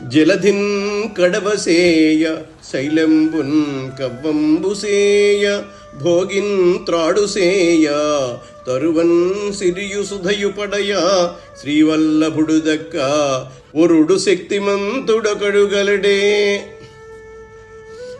జలధిన్ కడవసేయ శైలంబున్ కవ్వంబుసేయ భోగిన్ త్రాడుసేయ తరువన్ సిరియు సుధయు శ్రీవల్లభుడు దక్క ఒరుడు శక్తిమంతుడొకడుగలడే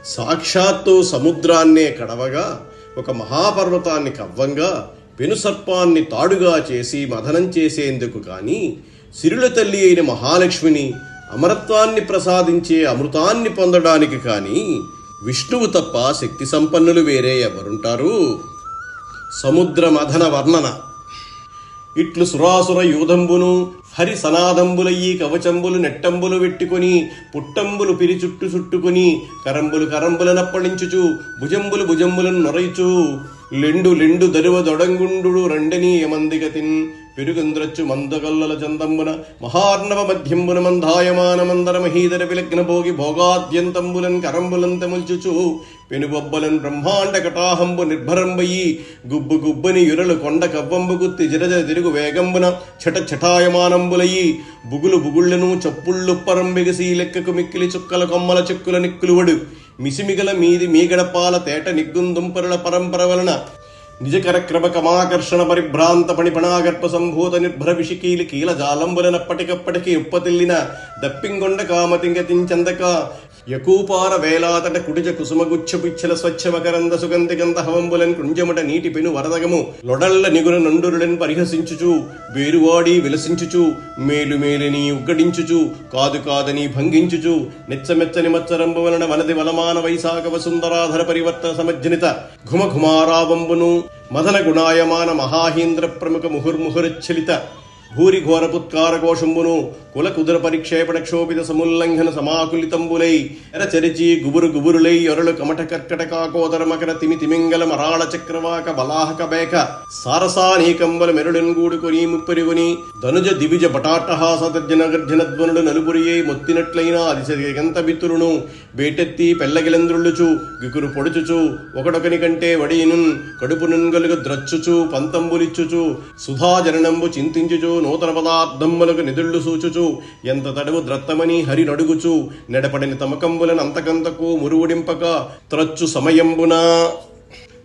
సాక్షాత్తు సముద్రాన్నే కడవగా ఒక మహాపర్వతాన్ని కవ్వంగా పెనుసర్పాన్ని తాడుగా చేసి మదనం చేసేందుకు కాని సిరుల తల్లి అయిన మహాలక్ష్మిని అమరత్వాన్ని ప్రసాదించే అమృతాన్ని పొందడానికి కాని విష్ణువు తప్ప శక్తి సంపన్నులు వేరే ఎవరుంటారు? సముద్ర మథన వర్ణన. ఇట్లు సురాసుర యూధంబును హరి సనాదంబులయ్యి కవచంబులు నెట్టంబులు వెట్టుకొని పుట్టంబులు పిరిచుట్టు చుట్టుకుని కరంబులు కరంబులనప్పడించుచు భుజంబులు భుజంబులను నొరయిచు. లెండు లెండు దరువ దొడంగుండు రెండని యమందిగతిన్ పెరుగంద్రచ్చు మందగల్లల చందంబున మహార్ణవ మధ్యంబున మందాయమాన మందర మహీధర విలగ్న భోగి భోగాద్యంతంబులన్ కరంబులన్ తముల్చుచు పెనుబొబ్బలన్ బ్రహ్మాండ కటాహంబు నిర్భరంబయి గుబ్బు గుబ్బని యురలు కొండ కవ్వంబు గుత్తి జిరజ తిరుగు వేగంబున చట చటాయమానంబులయి బుగులు బుగుళ్ళను చప్పుళ్ళుప్పరం బిగసి లెక్కకు మిక్కిలి చుక్కల కొమ్మల చెక్కుల నిక్కులువడు మిసిమిగల మీది మీగడపాల తేట నిగ్గుందుంపరుల పరంపర వలన నిజకర క్రమ కమాకర్షణ పరిభ్రాంత పణిపణాగర్భ సంభూత నిర్భర విషికీలి కీల జాలంబులనప్పటికప్పటికి ఉప్పతిల్లిన దప్పింగొండ కామతింగతించందక యకూపార వేలాతట కుడిజ కుసుమగుచ్చపుచ్చల స్వచ్ఛ మకరంద సుగంధి గంధ హవంబులన్ కుంజముట నీటి పెను వరదగము లొడళ్ళ నిగుర నండురులన్ పరిహసించుచు వేరువాడి విలసించుచు మేలుమేలిని ఉగ్గడించుచు కాదు కాదని భంగించుచు నిచ్చమెచ్చని మచ్చరంబు వలన వనది వలమాన వైశాఖ వసుందరాధర పరివర్తన సమజ్జనిత ఘుమ ఘుమారావంబును మదన గుణాయమాన మహాహీంద్ర ప్రముఖ ముహుర్ముహురచ్చలిత భూరి ఘోరపుత్కార కోశంబును కుల కుదుర పరిక్షేపణ క్షోభిత సముల్లంఘన సమాకులితంబులై ఎరచరిచి గుబురు గుబురులై యొరలు కమట కర్కట కాకోదర మకర తిమి తిమింగల మరాళ చక్రవాక బలాహక బేక సారసానీకంబల మెరుడన్ కొని ముప్పరిగొని ధనుజ దివిజ బటాటహాస తర్జన గర్జన ధ్వనుడు నలుపురియై మొత్తినట్లయిన అదిశగంత బిత్తురును బేటెత్తి పెల్లగిలంద్రుళ్ళుచు గికురు పొడుచుచు ఒకడొకని కంటే వడియును కడుపు నుంగలుగు ద్రచ్చుచు పంతంబులిచ్చుచు సుధాజననంబు చింతించుచు నూతన పదార్థమ్ములకు నిధుళ్ళు సూచుచు ఎంత తడవు ద్రత్తమని హరి నడుగుచు నెడపడిన తమకంబులను అంతకంతకు మురువుడింపక త్రచ్చు సమయంబున.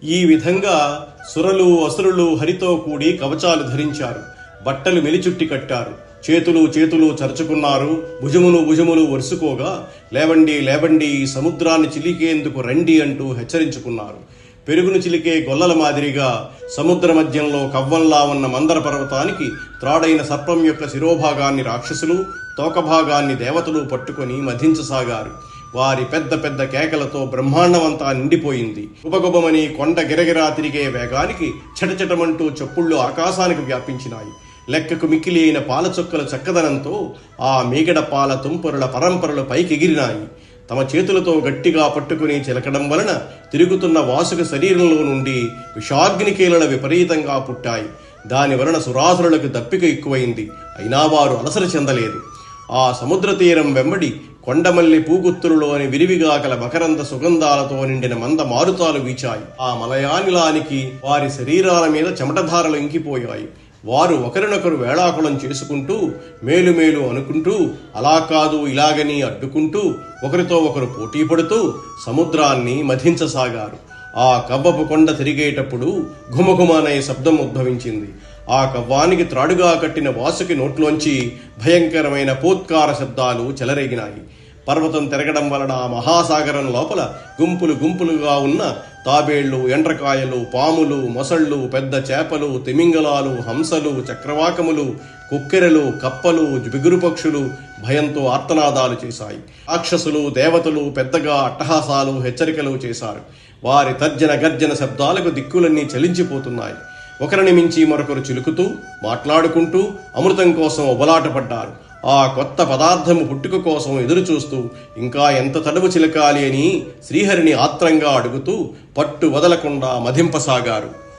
ఈ విధంగా సురలు అసురులు హరితో కూడి కవచాలు ధరించారు. బట్టలు మెలిచుట్టి కట్టారు. చేతులు చేతులు చరుచుకున్నారు. భుజములు భుజములు వరుసుకోగా లేవండి లేవండి సముద్రాన్ని చిలికేందుకు రండి అంటూ హెచ్చరించుకున్నారు. పెరుగును చిలికే గొల్లల మాదిరిగా సముద్ర మధ్యంలో కవ్వంలా ఉన్న మందర పర్వతానికి త్రాడైన సర్పం యొక్క శిరోభాగాన్ని రాక్షసులు తోకభాగాన్ని దేవతలు పట్టుకొని మధించసాగారు. వారి పెద్ద పెద్ద కేకలతో బ్రహ్మాండమంతా నిండిపోయింది. ఉపగుబమని కొండ గిరగిరా తిరిగే వేగానికి చటచటమంటూ చప్పుళ్ళు ఆకాశానికి వ్యాపించినాయి. లెక్కకు మిక్కిలి అయిన పాలచుక్కల చక్కదనంతో ఆ మీగడ పాల తుంపరుల పరంపరలు పైకెగిరినాయి. తమ చేతులతో గట్టిగా పట్టుకుని చిలకడం వలన తిరుగుతున్న వాసుక శరీరంలో నుండి విషాగ్నికీలన విపరీతంగా పుట్టాయి. దాని వలన సురాసురులకు దప్పిక ఎక్కువైంది. అయినా వారు అలసర చెందలేదు. ఆ సముద్ర తీరం వెంబడి కొండమల్లి పూగుత్తులలోని విరివిగా గల మకరంద సుగంధాలతో నిండిన మంద మారుతాలు వీచాయి. ఆ మలయానిలానికి వారి శరీరాల మీద చెమటధారలు ఇంకిపోయాయి. వారు ఒకరినొకరు వేళాకుళం చేసుకుంటూ మేలు మేలు అనుకుంటూ అలా కాదు ఇలాగని అడ్డుకుంటూ ఒకరితో ఒకరు పోటీ పడుతూ సముద్రాన్ని మధించసాగారు. ఆ కవ్వపు కొండ తిరిగేటప్పుడు ఘుమఘుమనే శబ్దం ఉద్భవించింది. ఆ కవ్వానికి త్రాడుగా కట్టిన వాసుకి నోట్లోంచి భయంకరమైన పోత్కార శబ్దాలు చెలరేగినాయి. పర్వతం తిరగడం వలన ఆ మహాసాగరం లోపల గుంపులు గుంపులుగా ఉన్న తాబేళ్ళు ఎండ్రకాయలు పాములు మొసళ్ళు పెద్ద చేపలు తిమింగలాలు హంసలు చక్రవాకములు కుక్కెరలు కప్పలు బిగురు పక్షులు భయంతో ఆర్తనాదాలు చేశాయి. రాక్షసులు దేవతలు పెద్దగా అట్టహాసాలు హెచ్చరికలు చేశారు. వారి తర్జన గర్జన శబ్దాలకు దిక్కులన్నీ చలించిపోతున్నాయి. ఒకరిని మించి మరొకరు చిలుకుతూ మాట్లాడుకుంటూ అమృతం కోసం ఒబలాటపడ్డారు ఆ కొత్త పదార్థము పుట్టుక కోసం ఎదురుచూస్తూ ఇంకా ఎంత తడువు చిలకాలి అని శ్రీహరిని ఆత్రంగా అడుగుతూ పట్టు వదలకుండా మధింపసాగారు.